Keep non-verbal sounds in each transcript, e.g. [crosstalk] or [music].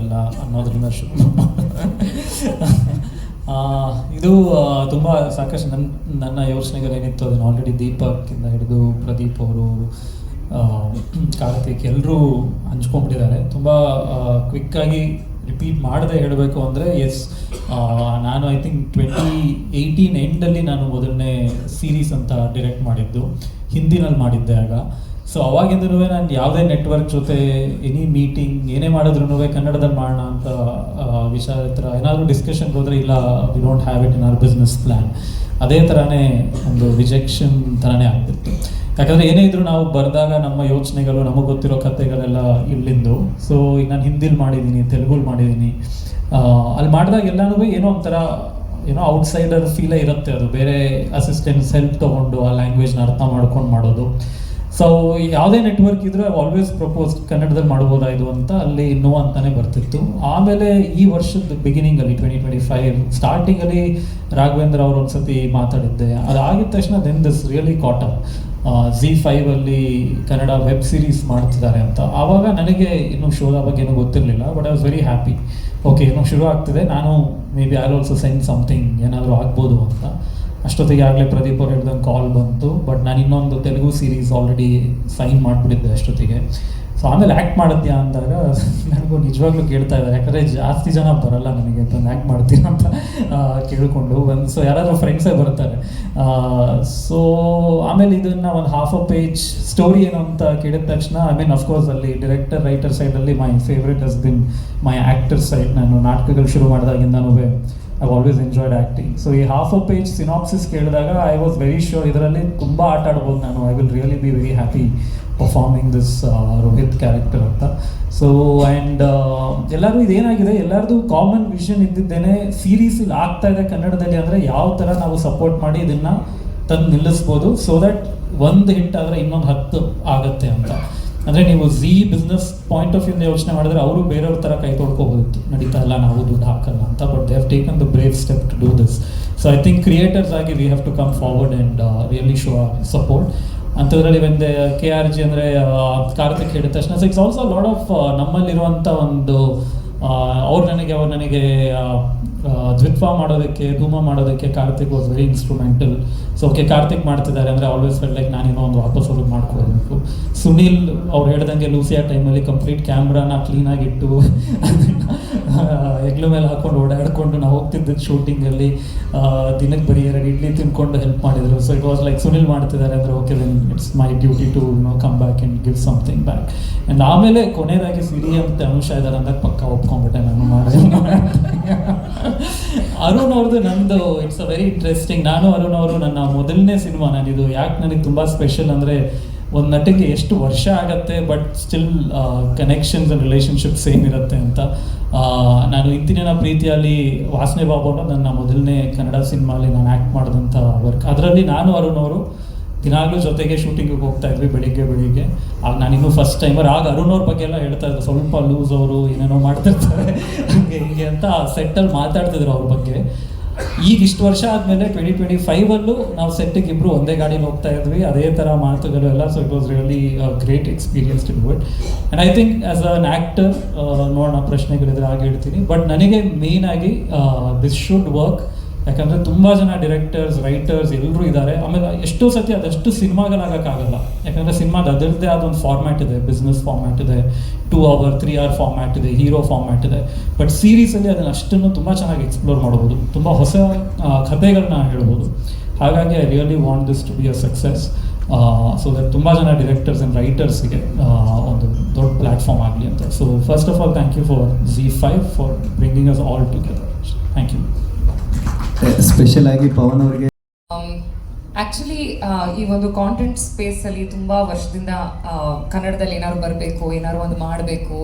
ಅಲ್ಲ ಅನ್ನೋದ್ರಿಂದ ಶುರು. ಇದು ತುಂಬ ಸಾಕಷ್ಟು ನನ್ನ ನನ್ನ ಯೋಚನೆಗಳೇನಿತ್ತು ಅದನ್ನು ಆಲ್ರೆಡಿ ದೀಪಕ್ಕಿಂದ ಹಿಡಿದು ಪ್ರದೀಪ್ ಅವರು ಕಾರ್ತಿಕ್ ಎಲ್ಲರೂ ಹಂಚ್ಕೊಂಡ್ಬಿಟ್ಟಿದ್ದಾರೆ. ತುಂಬ ಕ್ವಿಕ್ಕಾಗಿ ರಿಪೀಟ್ ಮಾಡದೆ ಹೇಳಬೇಕು ಅಂದರೆ ಎಸ್ ನಾನು ಐ ಥಿಂಕ್ ಟ್ವೆಂಟಿ ಏಯ್ಟೀನ್ ಎಂಡಲ್ಲಿ ನಾನು ಮೊದಲನೇ ಸೀರೀಸ್ ಅಂತ ಡಿರೆಕ್ಟ್ ಮಾಡಿದ್ದು. ಹಿಂದಿನಲ್ಲಿ ಮಾಡಿದ್ದೆ ಆಗ. ಸೊ ಅವಾಗಿಂದನೂ ನಾನು ಯಾವುದೇ ನೆಟ್ವರ್ಕ್ ಜೊತೆ ಎನಿ ಮೀಟಿಂಗ್ ಏನೇ ಮಾಡಿದ್ರು ಕನ್ನಡದಲ್ಲಿ ಮಾಡೋಣ ಅಂತ ವಿಚಾರ ಹತ್ರ ಏನಾದರೂ ಡಿಸ್ಕಷನ್ಗೆ ಹೋದರೆ ಇಲ್ಲ we don't have it in our business plan ಅದೇ ಥರನೇ ಒಂದು ರಿಜೆಕ್ಷನ್ ಥರನೇ ಆಗ್ತಿತ್ತು. ಯಾಕಂದರೆ ಏನೇ ಇದ್ರೂ ನಾವು ಬರೆದಾಗ ನಮ್ಮ ಯೋಚನೆಗಳು, ನಮಗೆ ಗೊತ್ತಿರೋ ಕಥೆಗಳೆಲ್ಲ ಇಲ್ಲಿಂದು. ಸೊ ಈಗ ನಾನು ಹಿಂದಿಲಿ ಮಾಡಿದ್ದೀನಿ ತೆಲುಗುಲ್ ಮಾಡಿದ್ದೀನಿ ಅಲ್ಲಿ ಮಾಡಿದಾಗ ಎಲ್ಲನೂ ಏನೋ ಒಂಥರ, ಏನೋ ಔಟ್ಸೈಡರ್ ಫೀಲೇ ಇರುತ್ತೆ ಅದು. ಬೇರೆ ಅಸಿಸ್ಟೆಂಟ್ಸ್ ಹೆಲ್ಪ್ ತೊಗೊಂಡು ಆ ಲ್ಯಾಂಗ್ವೇಜ್ನ ಅರ್ಥ ಮಾಡ್ಕೊಂಡು ಮಾಡೋದು. ಸೊ ಯಾವುದೇ ನೆಟ್ವರ್ಕ್ ಇದ್ರೂ ಆಲ್ವೇಸ್ ಪ್ರಪೋಸ್ ಕನ್ನಡದಲ್ಲಿ ಇದು ಅಂತ ಅಲ್ಲಿ ನೋ ಅಂತಾನೆ ಬರ್ತಿತ್ತು. ಆಮೇಲೆ ಈ ವರ್ಷದ ಬಿಗಿನಿಂಗಲ್ಲಿ ಟ್ವೆಂಟಿ ಟ್ವೆಂಟಿ ಫೈವ್ ಸ್ಟಾರ್ಟಿಂಗಲ್ಲಿ ರಾಘವೇಂದ್ರ ಅವರು ಒಂದ್ಸತಿ ಮಾತಾಡಿದ್ದೆ. ಅದಾಗಿದ ತಕ್ಷಣ then this really got on Zee ಅಲ್ಲಿ ಕನ್ನಡ ವೆಬ್ ಸೀರೀಸ್ ಮಾಡ್ತಿದ್ದಾರೆ ಅಂತ. ಆವಾಗ ನನಗೆ ಇನ್ನೂ ಶೋದ ಬಗ್ಗೆ ಏನೂ ಗೊತ್ತಿರಲಿಲ್ಲ but I was very happy okay ಇನ್ನು ಶುರು ಆಗ್ತಿದೆ. ನಾನು maybe I also send something ಏನಾದರೂ ಆಗ್ಬೋದು ಅಂತ. ಅಷ್ಟೊತ್ತಿಗೆ ಆಗಲೇ ಪ್ರದೀಪ್ ಅವ್ರು ಹೇಳ್ದಂಗೆ ಕಾಲ್ ಬಂತು ಬಟ್ ನಾನು ಇನ್ನೊಂದು ತೆಲುಗು ಸೀರೀಸ್ ಆಲ್ರೆಡಿ ಸೈನ್ ಮಾಡಿಬಿಟ್ಟಿದ್ದೆ ಅಷ್ಟೊತ್ತಿಗೆ. ಸೊ ಆಮೇಲೆ ಆ್ಯಕ್ಟ್ ಮಾಡಿದ್ಯಾ ಅಂದಾಗ ನನಗೂ ನಿಜವಾಗ್ಲೂ ಕೇಳ್ತಾ ಇದ್ದಾರೆ. ಯಾಕಂದರೆ ಜಾಸ್ತಿ ಜನ ಬರಲ್ಲ ನನಗೆ ತಂದು ಆ್ಯಕ್ಟ್ ಮಾಡ್ತೀರಾ ಅಂತ ಕೇಳಿಕೊಂಡು ಒಂದು ಸೊ ಯಾರಾದರೂ ಫ್ರೆಂಡ್ಸೇ ಬರ್ತಾರೆ ಸೊ ಆಮೇಲೆ ಇದನ್ನು ಒಂದು ಹಾಫ್ ಅ ಪೇಜ್ ಸ್ಟೋರಿ ಏನು ಅಂತ ಕೇಳಿದ ತಕ್ಷಣ ಐ ಮೀನ್ ಅಫ್ಕೋರ್ಸ್ ಅಲ್ಲಿ ಡೈರೆಕ್ಟರ್ ರೈಟರ್ ಸೈಡಲ್ಲಿ my favourite has been my actor side ನಾನು ನಾಟಕಗಳು ಶುರು ಮಾಡಿದಾಗಿಂದನೂ. I always enjoyed acting so ಈ ಹಾಫ್ ಅ ಪೇಜ್ ಸಿನಾಪ್ಸಿಸ್ ಕೇಳಿದಾಗ ಐ ವಾಸ್ ವೆರಿ ಶ್ಯೂರ್ ಇದರಲ್ಲಿ ತುಂಬ ಆಟ ಆಡ್ಬೋದು ನಾನು. I will really be very happy performing this Rohit character ಅಂತ. ಸೊ ಆ್ಯಂಡ್ ಎಲ್ಲರೂ ಇದೇನಾಗಿದೆ? ಎಲ್ಲರದು ಕಾಮನ್ ವಿಷನ್ ಇದ್ದಿದ್ದೇನೆ. ಸೀರೀಸ್ ಇಲ್ಲಿ ಆಗ್ತಾ ಇದೆ ಕನ್ನಡದಲ್ಲಿ ಅಂದರೆ ಯಾವ ಥರ ನಾವು ಸಪೋರ್ಟ್ ಮಾಡಿ ಇದನ್ನು ತಂದು ನಿಲ್ಲಿಸ್ಬೋದು. ಸೊ ದಟ್ ಒಂದು ಹಿಟ್ ಆದರೆ ಇನ್ನೊಂದು ಹತ್ತು ಆಗುತ್ತೆ ಅಂತ. ಅಂದರೆ ನೀವು ಝೀ ಬಿಸ್ನೆಸ್ ಪಾಯಿಂಟ್ ಆಫ್ ವ್ಯೂಯಿಂದ ಯೋಚನೆ ಮಾಡಿದ್ರೆ ಅವರು ಬೇರೆಯವ್ರ ಥರ ಕೈ ತೊಡ್ಕೋಬೋದಿತ್ತು ನಡೀತಾ ಇಲ್ಲ ನಾವು ದುಡ್ಡು ಹಾಕಲ್ಲ ಅಂತ but they have taken the brave step to do this so I think creators ಆಗಿ we have to come forward and really show support ಅಂಥದ್ರಲ್ಲಿ ಒಂದು ಕೆ ಆರ್ ಜಿ ಅಂದರೆ ಕಾರ್ತಿಕ್ ಹೇಳಿದ ತಕ್ಷಣ so it's also lot of ನಮ್ಮಲ್ಲಿರುವಂಥ ಒಂದು ಅವ್ರು ನನಗೆ ಅವ್ರು ನನಗೆ ಆ, ದ್ವಿತ್ವ ಮಾಡೋದಕ್ಕೆ, ಧೂಮ ಮಾಡೋದಕ್ಕೆ Karthik was very instrumental so okay Karthik ಮಾಡ್ತಿದ್ದಾರೆ ಅಂದರೆ ಆಲ್ವೇಸ್ ಫೆಲ್ ಲೈಕ್ ನಾನೇನೋ ಒಂದು ವಾಪಸ್ ಅವ್ರಿಗೆ ಮಾಡ್ಕೊಳ್ಬೇಕು. ಸುನೀಲ್ ಅವ್ರು ಹೇಳ್ದಂಗೆ ಲೂಸಿಯಾ ಟೈಮಲ್ಲಿ ಕಂಪ್ಲೀಟ್ ಕ್ಯಾಮ್ರಾನ ಕ್ಲೀನಾಗಿಟ್ಟು ಹೆಗ್ಲ [laughs] ಮೇಲೆ ಹಾಕೊಂಡು ಓಡಾಡ್ಕೊಂಡು ನಾವು ಹೋಗ್ತಿದ್ದು ಶೂಟಿಂಗಲ್ಲಿ ದಿನಕ್ಕೆ ಬರೀ ಎರಡು ಇಡ್ಲಿ ತಿನ್ಕೊಂಡು ಹೆಲ್ಪ್ ಮಾಡಿದರು. So it was like Sunil ಮಾಡ್ತಿದ್ದಾರೆ ಅಂದರೆ okay then it's my duty to know come back and give something back and ಆಮೇಲೆ ಕೊನೆಯದಾಗಿ ಸಿರಿ ಅಂತ ಅಂಶ ಇದ್ದಾರೆ ಅಂದಾಗ ಪಕ್ಕ ಒಪ್ಕೊಂಡ್ಬಿಟ್ಟೆ ನಾನು ಮಾಡಿ ಅರುಣ್ ಅವ್ರದ್ದು ನಂದು ಇಟ್ಸ್ ಅ ವೆರಿ ಇಂಟ್ರೆಸ್ಟಿಂಗ್ ನಾನು ಅರುಣ್ ಅವರು ನನ್ನ ಮೊದಲನೇ ಸಿನಿಮಾ. ನಾನಿದು ಯಾಕೆ ನನಗೆ ತುಂಬ ಸ್ಪೆಷಲ್ ಅಂದರೆ ಒಂದು ನಟಿಗೆ ಎಷ್ಟು ವರ್ಷ ಆಗತ್ತೆ but still connections and relationship same ಇರುತ್ತೆ ಅಂತ. ನಾನು ಇಂತಿನ ಪ್ರೀತಿಯಲ್ಲಿ ವಾಸನೆ ಬಾಬು ನನ್ನ ಮೊದಲನೇ ಕನ್ನಡ ಸಿನಿಮಾಲಿ ನಾನು ಆ್ಯಕ್ಟ್ ಮಾಡಿದಂಥ ವರ್ಕ್ ಅದರಲ್ಲಿ ನಾನು ಅರುಣ್ ಅವರು ದಿನಾಗಲೂ ಜೊತೆಗೆ ಶೂಟಿಂಗಿಗೆ ಹೋಗ್ತಾ ಇದ್ವಿ ಬೆಳಿಗ್ಗೆ ಬೆಳಿಗ್ಗೆ. ಆಗ ನಾನಿನ್ನೂ ಫಸ್ಟ್ ಟೈಮರ್ ಆಗ ಅರುಣ್ ಅವ್ರ ಬಗ್ಗೆ ಎಲ್ಲ ಹೇಳ್ತಾ ಇದ್ದೆ ಸ್ವಲ್ಪ ಲೂಸ್ ಅವರು ಏನೇನೋ ಮಾಡ್ತಿರ್ತಾರೆ. [laughs] ಹಂಗೆ ಹಿಂಗೆ ಅಂತ ಸೆಟ್ಟಲ್ಲಿ ಮಾತಾಡ್ತಿದ್ರು ಅವ್ರ ಬಗ್ಗೆ. ಈಗ ಇಷ್ಟು ವರ್ಷ ಆದಮೇಲೆ ಟ್ವೆಂಟಿ ಟ್ವೆಂಟಿ ಫೈವಲ್ಲೂ ನಾವು ಸೆಟ್ಟಿಗೆ ಇಬ್ಬರು ಒಂದೇ ಗಾಡಿಲಿ ಹೋಗ್ತಾ ಇದ್ವಿ. ಅದೇ ಥರ ಮಾತುಗಳು ಎಲ್ಲ. So it was really great experience in good and I think as an actor ನೋಡೋಣ ಪ್ರಶ್ನೆಗಳಿದ್ರೆ ಹಾಗೆ ಹೇಳ್ತೀನಿ. ಬಟ್ ನನಗೆ ಮೇಯ್ನಾಗಿ ದಿಸ್ ಶುಡ್ ವರ್ಕ್ ಯಾಕಂದರೆ ತುಂಬ ಜನ ಡಿರೆಕ್ಟರ್ಸ್ ರೈಟರ್ಸ್ ಎಲ್ಲರೂ ಇದ್ದಾರೆ ಆಮೇಲೆ ಎಷ್ಟೋ ಸತಿ ಅದಷ್ಟು ಸಿನಿಮಾಗಳಾಗೋಕ್ಕಾಗಲ್ಲ. ಯಾಕಂದರೆ ಸಿನಿಮಾದ ಅದರದ್ದೇ ಆದ ಒಂದು ಫಾರ್ಮ್ಯಾಟ್ ಇದೆ. ಬಿಸ್ನೆಸ್ ಫಾರ್ಮ್ಯಾಟ್ ಇದೆ. Two hour three hour format ಇದೆ. ಹೀರೋ ಫಾರ್ಮ್ಯಾಟ್ ಇದೆ. ಬಟ್ ಸೀರೀಸಲ್ಲಿ ಅದನ್ನು ಅಷ್ಟನ್ನು ತುಂಬ ಚೆನ್ನಾಗಿ ಎಕ್ಸ್ಪ್ಲೋರ್ ಮಾಡ್ಬೋದು. ತುಂಬ ಹೊಸ ಕಥೆಗಳನ್ನ ಹೇಳ್ಬೋದು. ಹಾಗಾಗಿ I really want this to be a success so that ತುಂಬ ಜನ ಡಿರೆಕ್ಟರ್ಸ್ ಆ್ಯಂಡ್ ರೈಟರ್ಸ್ಗೆ ಒಂದು ದೊಡ್ಡ ಪ್ಲಾಟ್ಫಾರ್ಮ್ ಆಗಲಿ ಅಂತ. So first of all thank you for Zee five for bringing us all together thank you special ಆಗಿ ಪವನ್ ಅವರಿಗೆ. ಆ್ಯಕ್ಚುಲಿ ಈ ಒಂದು ಕಾಂಟೆಂಟ್ ಸ್ಪೇಸಲ್ಲಿ ತುಂಬ ವರ್ಷದಿಂದ ಕನ್ನಡದಲ್ಲಿ ಏನಾದ್ರು ಬರಬೇಕು, ಏನಾದ್ರು ಒಂದು ಮಾಡಬೇಕು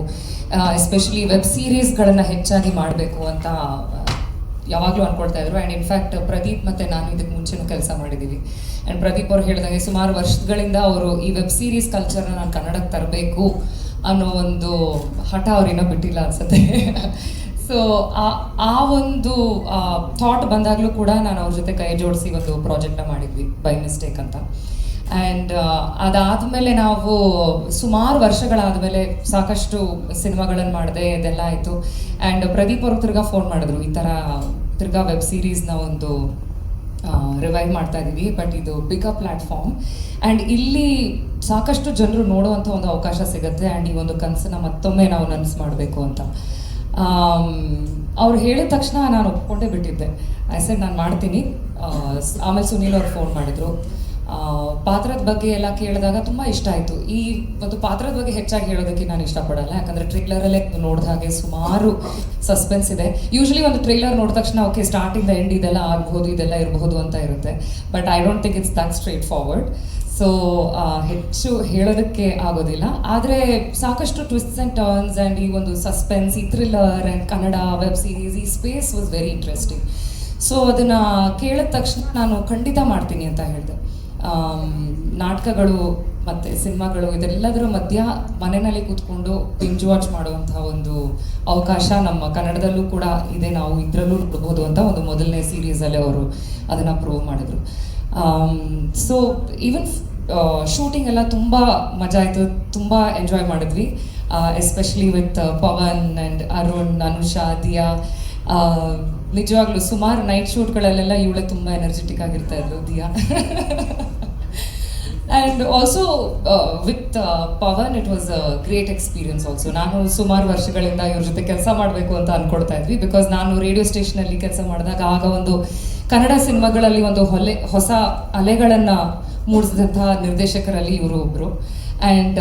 ಎಸ್ಪೆಷಲಿ ವೆಬ್ ಸೀರೀಸ್ಗಳನ್ನು ಹೆಚ್ಚಾಗಿ ಮಾಡಬೇಕು ಅಂತ ಯಾವಾಗಲೂ ಅನ್ಕೊಳ್ತಾ ಇದ್ರು. ಆ್ಯಂಡ್ ಇನ್ಫ್ಯಾಕ್ಟ್ ಪ್ರದೀಪ್ ಮತ್ತು ನಾನು ಇದಕ್ಕೆ ಮುಂಚೆನೂ ಕೆಲಸ ಮಾಡಿದ್ದೀವಿ ಆ್ಯಂಡ್ ಪ್ರದೀಪ್ ಅವ್ರು ಹೇಳಿದಂಗೆ ಸುಮಾರು ವರ್ಷಗಳಿಂದ ಅವರು ಈ ವೆಬ್ ಸೀರೀಸ್ ಕಲ್ಚರ್ನ ನಾನು ಕನ್ನಡಕ್ಕೆ ತರಬೇಕು ಅನ್ನೋ ಒಂದು ಹಠ ಅವ್ರೇನೋ ಬಿಟ್ಟಿಲ್ಲ ಅನ್ಸುತ್ತೆ. ಸೊ ಆ ಒಂದು ಥಾಟ್ ಬಂದಾಗಲೂ ಕೂಡ ನಾನು ಅವ್ರ ಜೊತೆ ಕೈ ಜೋಡಿಸಿ ಒಂದು ಪ್ರಾಜೆಕ್ಟ್ನ ಮಾಡಿದ್ವಿ ಬೈ ಮಿಸ್ಟೇಕ್ ಅಂತ. ಆ್ಯಂಡ್ ಅದಾದಮೇಲೆ ನಾವು ಸುಮಾರು ವರ್ಷಗಳಾದಮೇಲೆ ಸಾಕಷ್ಟು ಸಿನಿಮಾಗಳನ್ನು ಮಾಡಿದೆ, ಇದೆಲ್ಲ ಆಯಿತು. ಆ್ಯಂಡ್ ಪ್ರದೀಪ್ ಅವರು ತಿರ್ಗಾ ಫೋನ್ ಮಾಡಿದ್ರು, ಈ ಥರ ತಿರ್ಗಾ ವೆಬ್ ಸೀರೀಸ್ನ ಒಂದು ರಿವೈವ್ ಮಾಡ್ತಾ ಇದ್ದೀವಿ ಬಟ್ ಇದು ಪಿಕಪ್ ಪ್ಲ್ಯಾಟ್ಫಾರ್ಮ್ ಆ್ಯಂಡ್ ಇಲ್ಲಿ ಸಾಕಷ್ಟು ಜನರು ನೋಡುವಂಥ ಒಂದು ಅವಕಾಶ ಸಿಗುತ್ತೆ ಆ್ಯಂಡ್ ಈ ಒಂದು ಕನಸನ್ನ ಮತ್ತೊಮ್ಮೆ ನಾವು ನನಸು ಮಾಡಬೇಕು ಅಂತ. ಅವ್ರು ಹೇಳಿದ ತಕ್ಷಣ ನಾನು ಒಪ್ಕೊಂಡೇ ಬಿಟ್ಟಿದ್ದೆ. ಐ ಸೆಡ್ ನಾನು ಮಾಡ್ತೀನಿ. ಆಮೇಲೆ ಸುನೀಲ್ ಅವ್ರು ಫೋನ್ ಮಾಡಿದ್ರು. ಪಾತ್ರದ ಬಗ್ಗೆ ಎಲ್ಲ ಕೇಳಿದಾಗ ತುಂಬ ಇಷ್ಟ ಆಯಿತು. ಈ ಒಂದು ಪಾತ್ರದ ಬಗ್ಗೆ ಹೆಚ್ಚಾಗಿ ಹೇಳೋದಕ್ಕೆ ನಾನು ಇಷ್ಟಪಡಲ್ಲ. ಯಾಕಂದರೆ ಟ್ರೇಲರಲ್ಲೇ ನೋಡಿದ ಹಾಗೆ ಸುಮಾರು ಸಸ್ಪೆನ್ಸ್ ಇದೆ. ಯೂಶ್ವಲಿ ಒಂದು ಟ್ರೇಲರ್ ನೋಡಿದ ತಕ್ಷಣ ಓಕೆ ಸ್ಟಾರ್ಟಿಂದ ಎಂಡ್ ಇದೆಲ್ಲ ಆಗ್ಬೋದು ಇದೆಲ್ಲ ಇರಬಹುದು ಅಂತ ಇರುತ್ತೆ. But I don't think it's that straightforward so ಹೆಚ್ಚು ಹೇಳೋದಕ್ಕೆ ಆಗೋದಿಲ್ಲ. ಆದರೆ ಸಾಕಷ್ಟು ಟ್ವಿಸ್ಟ್ಸ್ ಆ್ಯಂಡ್ ಟರ್ನ್ಸ್ ಆ್ಯಂಡ್ ಈ ಒಂದು ಸಸ್ಪೆನ್ಸ್ ಈ thriller and Kannada web series ಈ space was very interesting so ಅದನ್ನು ಕೇಳಿದ ತಕ್ಷಣ ನಾನು ಖಂಡಿತ ಮಾಡ್ತೀನಿ ಅಂತ ಹೇಳಿದೆ. ನಾಟಕಗಳು ಮತ್ತು ಸಿನಿಮಾಗಳು ಇದೆಲ್ಲದರ ಮಧ್ಯ ಮನೆಯಲ್ಲಿ ಕೂತ್ಕೊಂಡು ಬಿಂಜ್ ವಾಚ್ ಮಾಡುವಂಥ ಒಂದು ಅವಕಾಶ ನಮ್ಮ ಕನ್ನಡದಲ್ಲೂ ಕೂಡ ಇದೆ. ನಾವು ಇದರಲ್ಲೂ ನೋಡ್ಬೋದು ಅಂತ ಒಂದು ಮೊದಲನೇ ಸೀರೀಸಲ್ಲೇ ಅವರು ಅದನ್ನು ಪ್ರೂವ್ ಮಾಡಿದ್ರು. ಸೊ ಈವನ್ ಶೂಟಿಂಗ್ ಎಲ್ಲ ತುಂಬ ಮಜಾ ಆಯಿತು, ತುಂಬ ಎಂಜಾಯ್ ಮಾಡಿದ್ವಿ. Especially with Pavan and Arun, Anusha, Diya ನಿಜವಾಗ್ಲೂ ಸುಮಾರು ನೈಟ್ ಶೂಟ್ಗಳಲ್ಲೆಲ್ಲ ಇವಳೆ ತುಂಬ ಎನರ್ಜೆಟಿಕ್ ಆಗಿರ್ತಾ ಇದ್ಲು, Diya. And also with Pavan it was a great experience also ನಾನು ಸುಮಾರು ವರ್ಷಗಳಿಂದ ಇವ್ರ ಜೊತೆ ಕೆಲಸ ಮಾಡಬೇಕು ಅಂತ ಅನ್ಕೊಳ್ತಾ ಇದ್ವಿ ಬಿಕಾಸ್ ನಾನು ರೇಡಿಯೋ ಸ್ಟೇಷನಲ್ಲಿ ಕೆಲಸ ಮಾಡಿದಾಗ ಆಗ ಒಂದು ಕನ್ನಡ ಸಿನಿಮಾಗಳಲ್ಲಿ ಒಂದು ಹೊಲೆ, ಹೊಸ ಅಲೆಗಳನ್ನು ಮೂಡಿಸಿದಂತಹ ನಿರ್ದೇಶಕರಲ್ಲಿ ಇವರು ಒಬ್ಬರು ಆ್ಯಂಡ್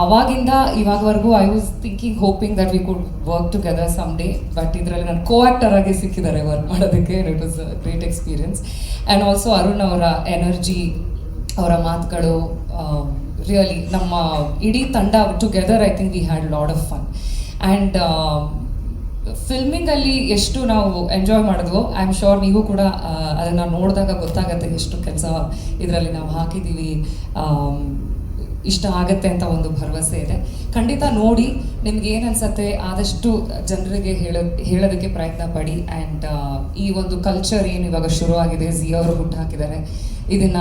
ಅವಾಗಿಂದ ಇವಾಗವರೆಗೂ I was thinking hoping that we could work together some day but ಇದರಲ್ಲಿ ನಾನು ಕೋ ಆಕ್ಟರ್ ಆಗಿ ಸಿಕ್ಕಿದ್ದಾರೆ ವರ್ಕ್ ಮಾಡೋದಕ್ಕೆ it was a great experience and also Arun ಅವರ ಎನರ್ಜಿ ಅವರ ಮಾತುಗಳು ರಿಯಲಿ ನಮ್ಮ ಇಡೀ ತಂಡ together I think we had lot of fun and ಫಿಲ್ಮಿಂಗಲ್ಲಿ ಎಷ್ಟು ನಾವು ಎಂಜಾಯ್ ಮಾಡಿದ್ವೋ ಐ ಆಮ್ ಶೋರ್ ನೀವು ಕೂಡ ಅದನ್ನು ನೋಡಿದಾಗ ಗೊತ್ತಾಗತ್ತೆ ಎಷ್ಟು ಕೆಲಸ ಇದರಲ್ಲಿ ನಾವು ಹಾಕಿದ್ದೀವಿ ಆಮ್, ಇಷ್ಟ ಆಗತ್ತೆ ಅಂತ ಒಂದು ಭರವಸೆ ಇದೆ. ಖಂಡಿತ ನೋಡಿ ನಿಮ್ಗೆ ಏನು ಅನ್ಸತ್ತೆ? ಆದಷ್ಟು ಜನರಿಗೆ ಹೇಳೋ ಹೇಳೋದಕ್ಕೆ ಪ್ರಯತ್ನ ಪಡಿ ಆ್ಯಂಡ್ ಈ ಒಂದು ಕಲ್ಚರ್ ಏನು ಇವಾಗ ಶುರುವಾಗಿದೆ ಝಿ ಅವರು ಹುಟ್ಟು ಹಾಕಿದ್ದಾರೆ ಇದನ್ನ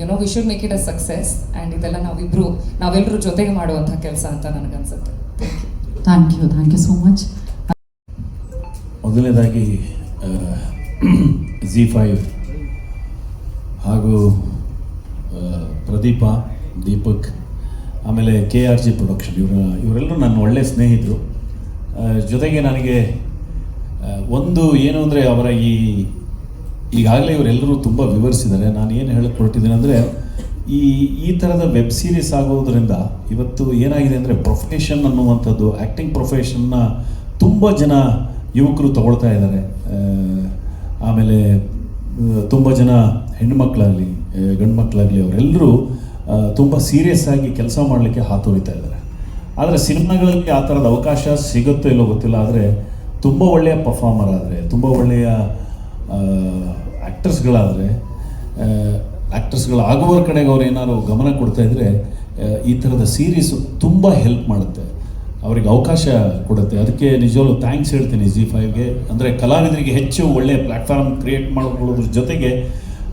you know we should make it a success and ಇದೆಲ್ಲ ನಾವಿಬ್ರು ನಾವೆಲ್ಲರೂ ಜೊತೆಗೆ ಮಾಡುವಂಥ ಕೆಲಸ ಅಂತ ನನಗನ್ಸುತ್ತೆ. Thank you thank you thank you so much ಮೊದಲನೇದಾಗಿ ಜಿ ಫೈವ್ ಹಾಗೂ ಪ್ರದೀಪ, ದೀಪಕ್, ಆಮೇಲೆ ಕೆ ಆರ್ ಜಿ ಪ್ರೊಡಕ್ಷನ್ ಇವರ, ಇವರೆಲ್ಲರೂ ನನ್ನ ಒಳ್ಳೆಯ ಸ್ನೇಹಿತರು. ಜೊತೆಗೆ ನನಗೆ ಒಂದು ಏನು ಅಂದರೆ ಅವರ ಈ, ಈಗಾಗಲೇ ಇವರೆಲ್ಲರೂ ತುಂಬ ವಿವರಿಸಿದ್ದಾರೆ. ನಾನು ಏನು ಹೇಳಕ್ಕೆ ಹೊರಟಿದ್ದೀನಿ ಅಂದರೆ, ಈ ಈ ಥರದ ವೆಬ್ ಸೀರೀಸ್ ಆಗೋದ್ರಿಂದ ಇವತ್ತು ಏನಾಗಿದೆ ಅಂದರೆ ಪ್ರೊಫೆಷನ್ ಅನ್ನುವಂಥದ್ದು ಆ್ಯಕ್ಟಿಂಗ್ ಪ್ರೊಫೆಷನ್ನ ತುಂಬ ಜನ ಯುವಕರು ತಗೊಳ್ತಾ ಇದ್ದಾರೆ. ಆಮೇಲೆ ತುಂಬ ಜನ ಹೆಣ್ಮಕ್ಳಾಗಲಿ ಗಂಡು ಮಕ್ಕಳಾಗಲಿ ಅವರೆಲ್ಲರೂ ತುಂಬ ಸೀರಿಯಸ್ ಆಗಿ ಕೆಲಸ ಮಾಡಲಿಕ್ಕೆ ಹಾತೊರಿತಾ ಇದ್ದಾರೆ. ಆದರೆ ಸಿನಿಮಾಗಳಲ್ಲಿ ಆ ಥರದ ಅವಕಾಶ ಸಿಗುತ್ತೋ ಇಲ್ಲೋ ಗೊತ್ತಿಲ್ಲ, ಆದರೆ ತುಂಬ ಒಳ್ಳೆಯ ಪರ್ಫಾರ್ಮರ್ ಆದರೆ, ತುಂಬ ಒಳ್ಳೆಯ ಆ್ಯಕ್ಟರ್ಸ್ಗಳಾದರೆ ಆ್ಯಕ್ಟರ್ಸ್ಗಳಾಗುವರ ಕಡೆಗೆ ಅವ್ರು ಏನಾದ್ರು ಗಮನ ಕೊಡ್ತಾ ಇದ್ದರೆ ಈ ಥರದ ಸೀರೀಸು ತುಂಬ ಹೆಲ್ಪ್ ಮಾಡುತ್ತೆ. ಅವರಿಗೆ ಅವಕಾಶ ಕೊಡುತ್ತೆ. ಅದಕ್ಕೆ ನಿಜವಾಗ್ಲೂ ಥ್ಯಾಂಕ್ಸ್ ಹೇಳ್ತೀನಿ ಜಿ ಫೈವ್ಗೆ ಅಂದರೆ ಕಲಾವಿದರಿಗೆ ಹೆಚ್ಚು ಒಳ್ಳೆಯ ಪ್ಲ್ಯಾಟ್ಫಾರ್ಮ್ ಕ್ರಿಯೇಟ್ ಮಾಡಿಕೊಳ್ಳೋದ್ರ ಜೊತೆಗೆ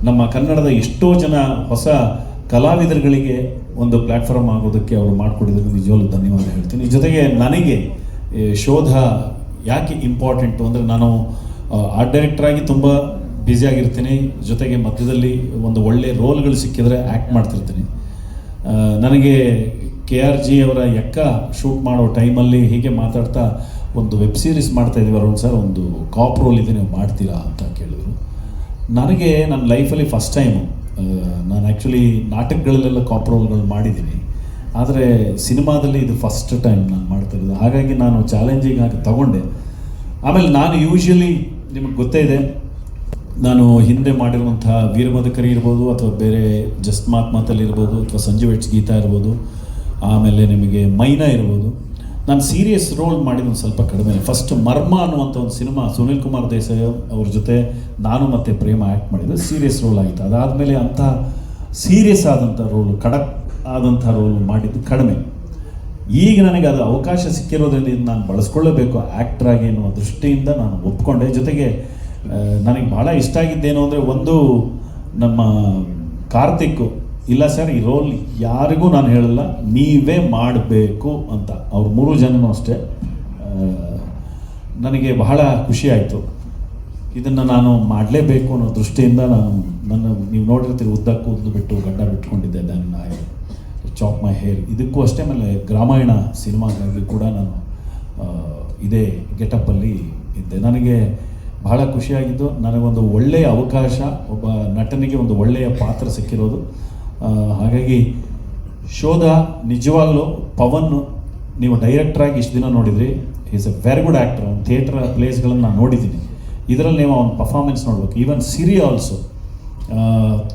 ನಮ್ಮ ಕನ್ನಡದ ಎಷ್ಟೋ ಜನ ಹೊಸ ಕಲಾವಿದರುಗಳಿಗೆ ಒಂದು ಪ್ಲ್ಯಾಟ್ಫಾರ್ಮ್ ಆಗೋದಕ್ಕೆ ಅವರು ಮಾಡಿಕೊಡಿದ್ದಕ್ಕೆ ನಿಜವಾಗ್ಲೂ ಧನ್ಯವಾದ ಹೇಳ್ತೀನಿ. ಜೊತೆಗೆ ನನಗೆ ಶೋಧ ಯಾಕೆ ಇಂಪಾರ್ಟೆಂಟು ಅಂದರೆ ನಾನು ಆರ್ಟ್ ಡೈರೆಕ್ಟ್ರಾಗಿ ತುಂಬ ಬ್ಯುಸಿಯಾಗಿರ್ತೀನಿ ಜೊತೆಗೆ ಮಧ್ಯದಲ್ಲಿ ಒಂದು ಒಳ್ಳೆ ರೋಲ್ಗಳು ಸಿಕ್ಕಿದ್ರೆ ಆ್ಯಕ್ಟ್ ಮಾಡ್ತಿರ್ತೀನಿ. ನನಗೆ ಕೆ ಆರ್ ಜಿ ಅವರ ಎಕ್ಕ ಶೂಟ್ ಮಾಡೋ ಟೈಮಲ್ಲಿ ಹೀಗೆ ಮಾತಾಡ್ತಾ ಒಂದು ವೆಬ್ ಸೀರೀಸ್ ಮಾಡ್ತಾ ಇದೀವಿ ಅರುಣ್ ಸರ್. ಒಂದು ಕಾಪ್ ರೋಲ್ ಇದೆ, ನೀವು ಮಾಡ್ತೀರಾ ಅಂತ ನನಗೆ ನನ್ನ ಲೈಫಲ್ಲಿ ಫಸ್ಟ್ ಟೈಮು ನಾನು ಆ್ಯಕ್ಚುಲಿ ನಾಟಕಗಳಲ್ಲೆಲ್ಲ ಕಾಪ್ ರೋಲ್ಗಳು ಮಾಡಿದ್ದೀನಿ. ಆದರೆ ಸಿನಿಮಾದಲ್ಲಿ ಇದು ಫಸ್ಟ್ ಟೈಮ್ ನಾನು ಮಾಡ್ತಾ ಇರೋದು. ಹಾಗಾಗಿ ನಾನು ಚಾಲೆಂಜಿಂಗ್ ಆಗಿ ತಗೊಂಡೆ. ಆಮೇಲೆ ನಾನು ಯೂಶ್ವಲಿ ನಿಮಗೆ ಗೊತ್ತೇ ಇದೆ, ನಾನು ಹಿಂದೆ ಮಾಡಿರುವಂಥ ವೀರಮದಕರಿ ಇರ್ಬೋದು, ಅಥವಾ ಬೇರೆ ಜಸ್ಟ್ ಮಾತ್ ಇರ್ಬೋದು, ಅಥವಾ ಸಂಜೀವ್ ಹೆಚ್ ಗೀತಾ ಇರ್ಬೋದು, ಆಮೇಲೆ ನಿಮಗೆ ಮೈನಾ ಇರ್ಬೋದು. ನಾನು ಸೀರಿಯಸ್ ರೋಲ್ ಮಾಡಿದ ಒಂದು ಸ್ವಲ್ಪ ಕಡಿಮೆ. ಫಸ್ಟ್ ಮರ್ಮ ಅನ್ನುವಂಥ ಒಂದು ಸಿನಿಮಾ ಸುನಿಲ್ ಕುಮಾರ್ ದೇಸಾಯಿ ಅವ್ರ ಜೊತೆ ನಾನು ಮತ್ತು ಪ್ರೇಮ ಆ್ಯಕ್ಟ್ ಮಾಡಿದ್ದು. ಸೀರಿಯಸ್ ರೋಲ್ ಆಗಿತ್ತು ಅದಾದಮೇಲೆ ಅಂಥ ಸೀರಿಯಸ್ ಆದಂಥ ರೋಲು ಖಡಕ್ ಆದಂಥ ರೋಲ್ ಮಾಡಿದ್ದು ಕಡಿಮೆ. ಈಗ ನನಗೆ ಅದು ಅವಕಾಶ ಸಿಕ್ಕಿರೋದ್ರಿಂದ ಇದು ನಾನು ಬಳಸ್ಕೊಳ್ಳಬೇಕು. ಆ್ಯಕ್ಟ್ರಾಗಿ ಆಗಿ ಎನ್ನುವ ದೃಷ್ಟಿಯಿಂದ ನಾನು ಒಪ್ಕೊಂಡೆ. ಜೊತೆಗೆ ನನಗೆ ಭಾಳ ಇಷ್ಟ ಆಗಿದ್ದೇನು ಅಂದರೆ ಒಂದು ನಮ್ಮ ಕಾರ್ತಿಕ್ ಇಲ್ಲ ಸರ್, ಈ ರೋಲ್ ಯಾರಿಗೂ ನಾನು ಹೇಳಲ್ಲ, ನೀವೇ ಮಾಡಬೇಕು ಅಂತ. ಅವ್ರು ಮೂರು ಜನನೂ ಅಷ್ಟೇ. ನನಗೆ ಬಹಳ ಖುಷಿ ಆಯಿತು. ಇದನ್ನು ನಾನು ಮಾಡಲೇಬೇಕು ಅನ್ನೋ ದೃಷ್ಟಿಯಿಂದ ನಾನು ನನ್ನ, ನೀವು ನೋಡಿರ್ತೀರಿ ಉದ್ದಕ್ಕೂ ಉದ್ದು ಬಿಟ್ಟು ಗಡ್ಡ ಬಿಟ್ಕೊಂಡಿದ್ದೆ ನನ್ನ ಚಾಪ್ ಮೈ ಹೇರ್ ಇದಕ್ಕೂ ಅಷ್ಟೇ ಆಮೇಲೆ ಗ್ರಾಮಾಯಣ ಸಿನಿಮಾಗಾಗಿ ಕೂಡ ನಾನು ಇದೇ ಗೆಟಪ್ಪಲ್ಲಿ ಇದ್ದೆ. ನನಗೆ ಬಹಳ ಖುಷಿಯಾಗಿದ್ದು, ನನಗೊಂದು ಒಳ್ಳೆಯ ಅವಕಾಶ, ಒಬ್ಬ ನಟನಿಗೆ ಒಂದು ಒಳ್ಳೆಯ ಪಾತ್ರ ಸಿಕ್ಕಿರೋದು. ಹಾಗಾಗಿ ಶೋಧ ನಿಜವಾಗ್ಲೂ ಪವನ್ ನೀವು ಡೈರೆಕ್ಟ್ರಾಗಿ ಇಷ್ಟು ದಿನ ನೋಡಿದ್ರಿ. Is a very good actor ಅವ್ನು ಥಿಯೇಟ್ರ್ ಪ್ಲೇಸ್ಗಳನ್ನು ನಾನು ನೋಡಿದ್ದೀನಿ. ಇದರಲ್ಲಿ ನೀವು ಅವ್ನ ಪರ್ಫಾರ್ಮೆನ್ಸ್ ನೋಡ್ಬೇಕು. ಈವನ್ ಸಿರಿ ಆಲ್ಸೋ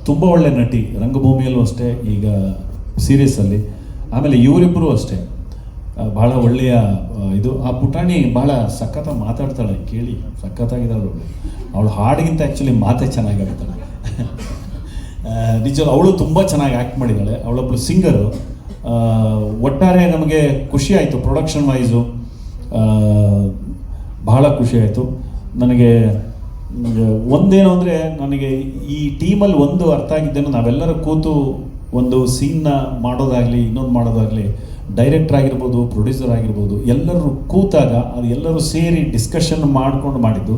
ತುಂಬ ಒಳ್ಳೆ ನಟಿ. ರಂಗಭೂಮಿಯಲ್ಲೂ ಅಷ್ಟೇ, ಈಗ ಸೀರೀಸಲ್ಲಿ ಆಮೇಲೆ ಇವರಿಬ್ಬರು ಅಷ್ಟೇ. ಭಾಳ ಒಳ್ಳೆಯ ಇದು. ಆ ಪುಟಾಣಿ ಬಹಳ ಸಖತ್ತ ಮಾತಾಡ್ತಾಳೆ. ಕೇಳಿ. ಸಖತ್ತಾಗಿದ್ದಾಳೆ ಅವಳು. ಹಾಡಿಗಿಂತ ಆ್ಯಕ್ಚುಲಿ ಮಾತೇ ಚೆನ್ನಾಗಿರ್ತಾಳೆ ನಿಜ ಅವಳು ತುಂಬ ಚೆನ್ನಾಗಿ ಆ್ಯಕ್ಟ್ ಮಾಡಿದ್ದಾಳೆ. ಅವಳೊಬ್ಬಳು ಸಿಂಗರು ಒಟ್ಟಾರೆ ನಮಗೆ ಖುಷಿ ಆಯಿತು ಪ್ರೊಡಕ್ಷನ್ ವೈಸು ಬಹಳ ಖುಷಿ ಆಯಿತು. ನನಗೆ ಒಂದೇನು ಅಂದರೆ ನನಗೆ ಈ ಟೀಮಲ್ಲಿ ಒಂದು ಅರ್ಥ ಆಗಿದ್ದೇನು. ನಾವೆಲ್ಲರೂ ಕೂತು ಒಂದು ಸೀನ್ನ ಮಾಡೋದಾಗಲಿ, ಇನ್ನೊಂದು ಮಾಡೋದಾಗಲಿ ಡೈರೆಕ್ಟರ್ ಆಗಿರ್ಬೋದು ಪ್ರೊಡ್ಯೂಸರ್ ಆಗಿರ್ಬೋದು, ಎಲ್ಲರೂ ಕೂತಾಗ ಅದು ಎಲ್ಲರೂ ಸೇರಿ ಡಿಸ್ಕಷನ್ ಮಾಡಿಕೊಂಡು ಮಾಡಿದ್ದು.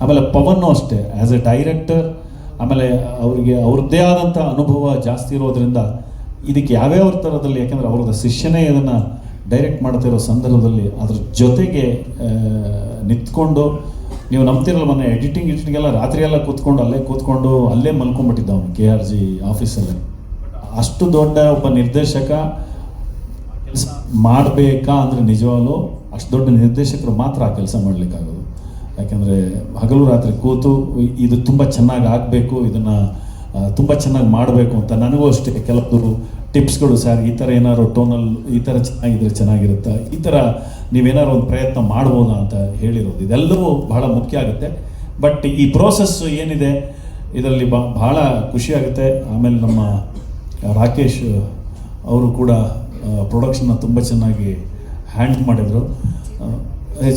ಆಮೇಲೆ ಪವನ್ನು ಅಷ್ಟೇ. ಆ್ಯಸ್ ಎ ಡೈರೆಕ್ಟರ್ ಆಮೇಲೆ ಅವರಿಗೆ ಅವ್ರದ್ದೇ ಆದಂಥ ಅನುಭವ ಜಾಸ್ತಿ ಇರೋದ್ರಿಂದ ಇದಕ್ಕೆ ಯಾವ್ಯಾವ ಥರದಲ್ಲಿ ಯಾಕಂದರೆ ಅವ್ರದ್ದು ಶಿಷ್ಯನೇ ಇದನ್ನು ಡೈರೆಕ್ಟ್ ಮಾಡ್ತಿರೋ ಸಂದರ್ಭದಲ್ಲಿ ಅದ್ರ ಜೊತೆಗೆ ನಿಂತ್ಕೊಂಡು ನೀವು ನಂಬ್ತಿರಲ್ಲ ಮೊನ್ನೆ ಎಡಿಟಿಂಗ್ ಎಡಿಟಿಂಗ್ ಎಲ್ಲ ರಾತ್ರಿ ಎಲ್ಲ ಕೂತ್ಕೊಂಡು, ಅಲ್ಲೇ ಕೂತ್ಕೊಂಡು, ಅಲ್ಲೇ ಮಲ್ಕೊಂಡ್ಬಿಟ್ಟಿದ್ದ ಅವನು ಕೆ ಆರ್ ಜಿ ಆಫೀಸಲ್ಲಿ. ಅಷ್ಟು ದೊಡ್ಡ ಒಬ್ಬ ನಿರ್ದೇಶಕ ಮಾಡಬೇಕಾ ಅಂದರೆ ನಿಜವಾಗ್ಲೂ ಅಷ್ಟು ದೊಡ್ಡ ನಿರ್ದೇಶಕರು ಮಾತ್ರ ಆ ಕೆಲಸ ಮಾಡಲಿಕ್ಕಾಗೋದು. ಯಾಕೆಂದರೆ ಹಗಲು ರಾತ್ರಿ ಕೂತು ಇದು ತುಂಬ ಚೆನ್ನಾಗಿ ಆಗಬೇಕು, ಇದನ್ನು ತುಂಬ ಚೆನ್ನಾಗಿ ಮಾಡಬೇಕು ಅಂತ ನನಗೂ ಅಷ್ಟೇ. ಕೆಲವರು ಟಿಪ್ಸ್ಗಳು ಸರ್ ಈ ಥರ ಏನಾದ್ರು ಟೋನಲ್ ಈ ಥರ ಚೆನ್ನಾಗಿದ್ರೆ ಚೆನ್ನಾಗಿರುತ್ತೆ? ಈ ಥರ ನೀವೇನಾದ್ರು ಒಂದು ಪ್ರಯತ್ನ ಮಾಡ್ಬೋದಾ ಅಂತ ಹೇಳಿರೋದು. ಇದೆಲ್ಲವೂ ಬಹಳ ಮುಖ್ಯ ಆಗುತ್ತೆ. ಬಟ್ ಈ ಪ್ರೋಸೆಸ್ ಏನಿದೆ, ಇದರಲ್ಲಿ ಬ ಭಾಳ ಖುಷಿ ಆಗುತ್ತೆ. ಆಮೇಲೆ ನಮ್ಮ ರಾಕೇಶ್ ಅವರು ಕೂಡ ಪ್ರೊಡಕ್ಷನ್ನ ತುಂಬ ಚೆನ್ನಾಗಿ ಹ್ಯಾಂಡ್ ಮಾಡಿದರು.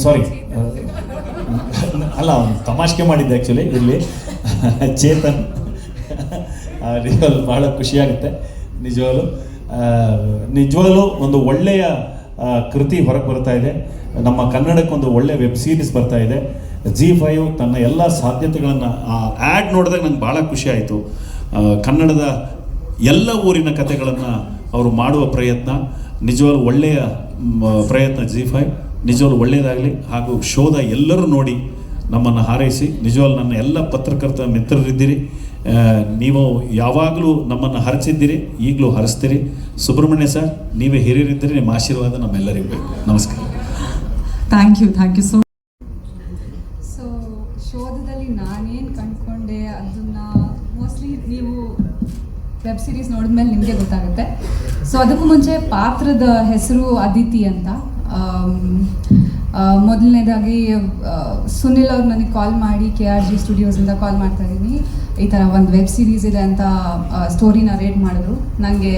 ಸಾರಿ ಅಲ್ಲ, ಒಂದು ತಮಾಷೆ ಮಾಡಿದ್ದೆ ಆ್ಯಕ್ಚುಲಿ ಇಲ್ಲಿ. ಚೇತನ್. ನಿಜವಾಗ್ಲು ಭಾಳ ಖುಷಿಯಾಗುತ್ತೆ, ನಿಜವಾಗ್ಲು. ನಿಜವಾಗ್ಲೂ ಒಂದು ಒಳ್ಳೆಯ ಕೃತಿ ಹೊರಗೆ ಬರ್ತಾ ಇದೆ. ನಮ್ಮ ಕನ್ನಡಕ್ಕೆ ಒಂದು ಒಳ್ಳೆಯ ವೆಬ್ ಸೀರೀಸ್ ಬರ್ತಾ ಇದೆ. ಜಿ ಫೈವ್ ತನ್ನ ಎಲ್ಲ ಸಾಧ್ಯತೆಗಳನ್ನು, ಆ ಆ್ಯಡ್ ನೋಡಿದಾಗ ನಂಗೆ ಭಾಳ ಖುಷಿ ಆಯಿತು. ಕನ್ನಡದ ಎಲ್ಲ ಊರಿನ ಕಥೆಗಳನ್ನು ಅವರು ಮಾಡುವ ಪ್ರಯತ್ನ, ನಿಜವಾಗ್ಲೂ ಒಳ್ಳೆಯ ಪ್ರಯತ್ನ ಜಿ ಫೈವ್ ನಿಜವಾಗ್ಲೂ ಒಳ್ಳೆಯದಾಗಲಿ ಹಾಗೂ ಶೋಧ ಎಲ್ಲರೂ ನೋಡಿ ನಮ್ಮನ್ನು ಹಾರೈಸಿ. ನಿಜವಾಗ್ಲು ನನ್ನ ಎಲ್ಲ ಪತ್ರಕರ್ತ ಮಿತ್ರರಿದ್ದೀರಿ. ನೀವು ಯಾವಾಗಲೂ ನಮ್ಮನ್ನು ಹರಿಸಿದ್ದೀರಿ ಈಗಲೂ ಹರಿಸ್ತೀರಿ. ಸುಬ್ರಹ್ಮಣ್ಯ ಸರ್ ನೀವೇ ಹಿರಿಯರಿದ್ದೀರಿ ನಿಮ್ಮ ಆಶೀರ್ವಾದ ನಮ್ಮೆಲ್ಲರಿಗೂ ಬೇಕು. ನಮಸ್ಕಾರ. Thank you thank you so so ಶೋಧದಲ್ಲಿ ನಾನೇನು ಕಂಡುಕೊಂಡೆ ಅದನ್ನ ಮೋಸ್ಟ್ಲಿ ನೀವು ವೆಬ್ ಸೀರೀಸ್ ನೋಡಿದ್ಮೇಲೆ ನಿಮಗೆ ಗೊತ್ತಾಗುತ್ತೆ. ಸೊ ಅದಕ್ಕೂ ಮುಂಚೆ ಪಾತ್ರದ ಹೆಸರು ಅದಿತಿ ಅಂತ. ಮೊದಲನೇದಾಗಿ ಸುನಿಲ್ ಅವ್ರು ನನಗೆ ಕಾಲ್ ಮಾಡಿ ಕೆ ಆರ್ ಜಿ ಸ್ಟುಡಿಯೋಸಿಂದ ಕಾಲ್ ಮಾಡ್ತಾ ಇದ್ದೀನಿ. ಈ ಥರ ಒಂದು ವೆಬ್ ಸೀರೀಸ್ ಇದೆ ಅಂತ ಸ್ಟೋರಿನ ರೇಟ್ ಮಾಡಿದ್ರು. ನನಗೆ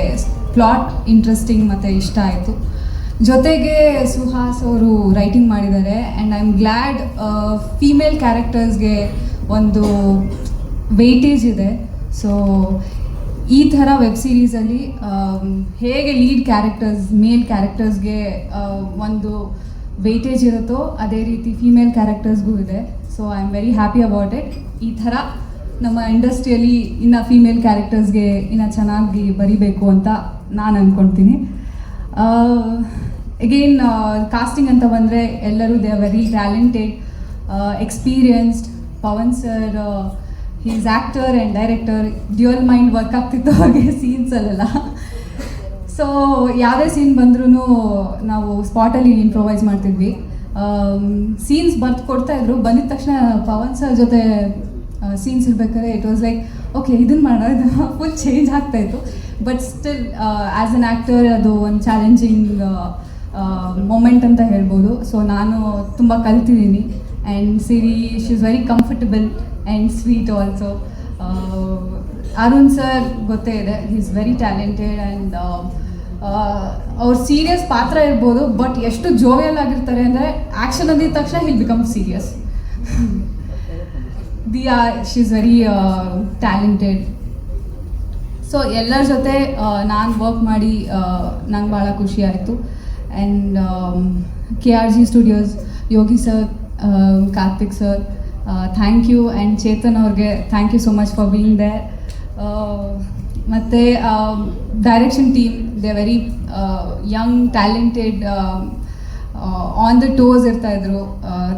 ಪ್ಲಾಟ್ ಇಂಟ್ರೆಸ್ಟಿಂಗ್ ಮತ್ತು ಇಷ್ಟ ಆಯಿತು. ಜೊತೆಗೆ ಸುಹಾಸ್ ಅವರು ರೈಟಿಂಗ್ ಮಾಡಿದ್ದಾರೆ and I am glad female ಕ್ಯಾರೆಕ್ಟರ್ಸ್ಗೆ ಒಂದು ವೆಯ್ಟೇಜ್ ಇದೆ. ಸೊ ಈ ಥರ ವೆಬ್ ಸೀರೀಸಲ್ಲಿ ಹೇಗೆ ಲೀಡ್ ಕ್ಯಾರೆಕ್ಟರ್ಸ್ ಮೇಲ್ ಕ್ಯಾರೆಕ್ಟರ್ಸ್ಗೆ ಒಂದು ವೆಯ್ಟೇಜ್ ಇರುತ್ತೋ ಅದೇ ರೀತಿ ಫೀಮೇಲ್ ಕ್ಯಾರೆಕ್ಟರ್ಸ್ಗೂ ಇದೆ. So I am very happy about it ಈ ಥರ ನಮ್ಮ ಇಂಡಸ್ಟ್ರಿಯಲ್ಲಿ ಇನ್ನು ಫೀಮೇಲ್ ಕ್ಯಾರೆಕ್ಟರ್ಸ್ಗೆ ಇನ್ನು ಚೆನ್ನಾಗಿ ಬರಿಬೇಕು ಅಂತ ನಾನು ಅಂದ್ಕೊಳ್ತೀನಿ ಅಗೇನ್ ಕಾಸ್ಟಿಂಗ್ ಅಂತ ಬಂದರೆ ಎಲ್ಲರೂ they are very talented experienced Pavan sir he's actor and director dual mind work ಆಗ್ತಿತ್ತು ಹಾಗೆ ಸೀನ್ಸಲ್ಲೆಲ್ಲ ಸೊ ಯಾವುದೇ ಸೀನ್ ಬಂದ್ರೂ ನಾವು ಸ್ಪಾಟಲ್ಲಿ ಇಂಪ್ರೊವೈಸ್ ಮಾಡ್ತಿದ್ವಿ. ಸೀನ್ಸ್ ಬರ್ದು ಕೊಡ್ತಾ ಇದ್ರು. ಬಂದಿದ ತಕ್ಷಣ ಪವನ್ ಸರ್ ಜೊತೆ ಸೀನ್ಸ್ ಇರ್ಬೇಕಾದ್ರೆ ಇಟ್ ವಾಸ್ ಲೈಕ್ ಓಕೆ ಇದನ್ನು ಮಾಡೋದು ಫುಲ್ ಚೇಂಜ್ ಆಗ್ತಾ ಇತ್ತು. But still as an actor ಅದು ಒಂದು ಚಾಲೆಂಜಿಂಗ್ ಮೊಮೆಂಟ್ ಅಂತ ಹೇಳ್ಬೋದು. ಸೊ ನಾನು ತುಂಬ ಕಲ್ತಿದ್ದೀನಿ. And Siri she is very comfortable and sweet also Arun sir ಗೊತ್ತೇ ಇದೆ he is very talented and ಅವ್ರ ಸೀರಿಯಸ್ ಪಾತ್ರ ಇರ್ಬೋದು ಬಟ್ ಎಷ್ಟು ಜೋವಿಯಲ್ ಆಗಿರ್ತಾರೆ ಅಂದರೆ ಆ್ಯಕ್ಷನ್ ಅಂದಿದ ತಕ್ಷಣ he'll become serious they are she is very talented so ಎಲ್ಲರ ಜೊತೆ ನಾನು ವರ್ಕ್ ಮಾಡಿ ನಂಗೆ ಭಾಳ ಖುಷಿ ಆಯಿತು. And K R G studios Yogi sir Karthik sir thank you and Chetan ಅವ್ರಿಗೆ thank you so much for being there ಮತ್ತು direction team they very young talented on the toes ಇರ್ತಾಯಿದ್ರು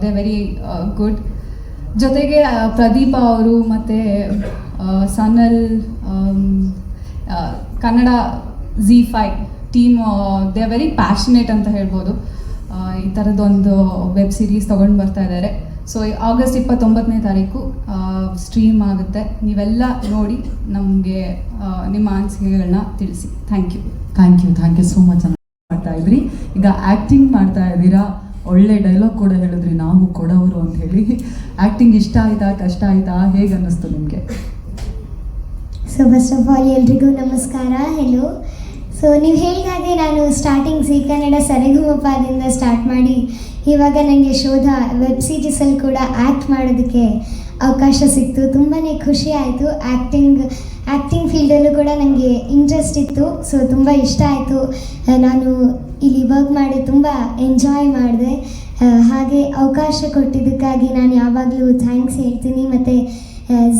they very good ಜೊತೆಗೆ ಆ, ಪ್ರದೀಪ ಅವರು ಮತ್ತು Sanal um, Kannada Zee five team they very passionate ಅಂತ ಹೇಳ್ಬೋದು. ಈ ಥರದ್ದೊಂದು web series ತೊಗೊಂಡು ಬರ್ತಾ ಇದ್ದಾರೆ ಸೊ ಆಗಸ್ಟ್ ಇಪ್ಪತ್ತೊಂಬತ್ತನೇ ತಾರೀಕು ಸ್ಟ್ರೀಮ್ ಆಗುತ್ತೆ. ನೀವೆಲ್ಲ ನೋಡಿ ನಮಗೆ ನಿಮ್ಮ ಅನಿಸಿಕೆಗಳನ್ನ ತಿಳಿಸಿ. Thank you thank you thank you so much ಮಾಡ್ತಾ ಇದ್ರಿ. ಈಗ ಆ್ಯಕ್ಟಿಂಗ್ ಮಾಡ್ತಾ ಇದ್ದೀರಾ? ಒಳ್ಳೆ ಡೈಲಾಗ್ ಕೂಡ ಹೇಳಿದ್ರಿ. ನಾವು ಕೊಡೋರು ಅಂತ ಹೇಳಿ. ಆ್ಯಕ್ಟಿಂಗ್ ಇಷ್ಟ ಆಯ್ತಾ ಕಷ್ಟ ಆಯ್ತಾ? ಹೇಗೆ ಅನ್ನಿಸ್ತು ನಿಮಗೆ? ಸೊ ಫಸ್ಟ್ ಆಫ್ ಆಲ್ ಎಲ್ರಿಗೂ ನಮಸ್ಕಾರ. ಹೆಲೋ ಸೊ ನೀವು ಹೇಳಿದಾಗೆ ನಾನು ಸ್ಟಾರ್ಟಿಂಗ್ ಸಿ ಕನ್ನಡ ಸರಿಗುಮಪ್ಪದಿಂದ ಸ್ಟಾರ್ಟ್ ಮಾಡಿ ಇವಾಗ ನನಗೆ ಶೋಧ ವೆಬ್ ಸೀರೀಸಲ್ಲಿ ಕೂಡ ಆ್ಯಕ್ಟ್ ಮಾಡೋದಕ್ಕೆ ಅವಕಾಶ ಸಿಕ್ತು. ತುಂಬಾ ಖುಷಿ ಆಯಿತು. ಆ್ಯಕ್ಟಿಂಗ್ ಆ್ಯಕ್ಟಿಂಗ್ ಫೀಲ್ಡಲ್ಲೂ ಕೂಡ ನನಗೆ ಇಂಟ್ರೆಸ್ಟ್ ಇತ್ತು. ಸೊ ತುಂಬ ಇಷ್ಟ ಆಯಿತು. ನಾನು ಇಲ್ಲಿ ವರ್ಕ್ ಮಾಡಿ ತುಂಬ ಎಂಜಾಯ್ ಮಾಡಿದೆ. ಹಾಗೆ ಅವಕಾಶ ಕೊಟ್ಟಿದ್ದಕ್ಕಾಗಿ ನಾನು ಯಾವಾಗಲೂ ಥ್ಯಾಂಕ್ಸ್ ಹೇಳ್ತೀನಿ. ಮತ್ತು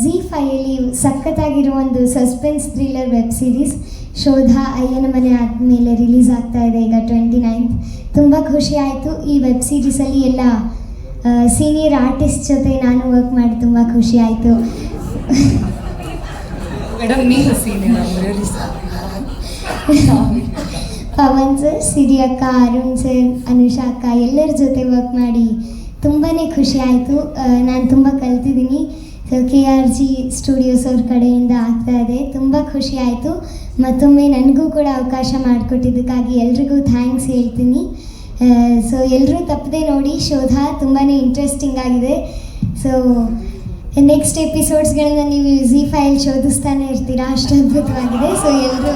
ಝೀ ಫೈಯಲ್ಲಿ ಸಖತ್ತಾಗಿರೋ ಒಂದು ಸಸ್ಪೆನ್ಸ್ ಥ್ರಿಲ್ಲರ್ ವೆಬ್ ಸೀರೀಸ್ ಶೋಧ ಅಯ್ಯನ ಮನೆ ಆದಮೇಲೆ ರಿಲೀಸ್ ಆಗ್ತಾ ಇದೆ ಈಗ ಟ್ವೆಂಟಿ ನೈನ್ತ್. ತುಂಬ ಖುಷಿ ಆಯಿತು. ಈ ವೆಬ್ ಸೀರೀಸಲ್ಲಿ ಎಲ್ಲ ಸೀನಿಯರ್ ಆರ್ಟಿಸ್ಟ್ ಜೊತೆ ನಾನು ವರ್ಕ್ ಮಾಡಿ ತುಂಬ ಖುಷಿ ಆಯಿತು. ಪವನ್ ಸರ್ ಸಿರಿ ಅಕ್ಕ ಅರುಣ್ ಸರ್ ಅನುಷಾ ಅಕ್ಕ ಎಲ್ಲರ ಜೊತೆ ವರ್ಕ್ ಮಾಡಿ ತುಂಬಾ ಖುಷಿ ಆಯಿತು. ನಾನು ತುಂಬ ಕಲ್ತಿದ್ದೀನಿ. So K R G studios ಅವ್ರ ಕಡೆಯಿಂದ ಆಗ್ತಾ ಇದೆ. ಖುಷಿ ಆಯಿತು. ಮತ್ತೊಮ್ಮೆ ನನಗೂ ಕೂಡ ಅವಕಾಶ ಮಾಡಿಕೊಟ್ಟಿದ್ದಕ್ಕಾಗಿ ಎಲ್ರಿಗೂ ಥ್ಯಾಂಕ್ಸ್ ಹೇಳ್ತೀನಿ. ಸೊ ಎಲ್ಲರೂ ತಪ್ಪದೆ ನೋಡಿ, ಶೋಧ ತುಂಬಾ ಇಂಟ್ರೆಸ್ಟಿಂಗ್ ಆಗಿದೆ. ಸೊ ನೆಕ್ಸ್ಟ್ ಎಪಿಸೋಡ್ಸ್ಗಳನ್ನ ನೀವು ಝೀ ಫೈಲ್ ಶೋಧಿಸ್ತಾನೆ ಇರ್ತೀರಾ, ಅಷ್ಟು ಅದ್ಭುತವಾಗಿದೆ. ಸೊ ಎಲ್ಲರೂ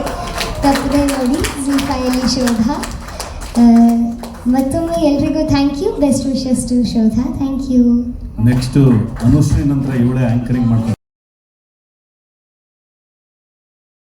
ತಪ್ಪದೆ ನೋಡಿ ಝೀ ಫೈಲ್ ಶೋಧ. ಮತ್ತೊಮ್ಮೆ ಎಲ್ರಿಗೂ thank you best wishes to Shodha. Thank you next Anushree ನಂತರ ಇವಳೆ ಆಂಕರಿಂಗ್ ಮಾಡ್ತಾರೆ.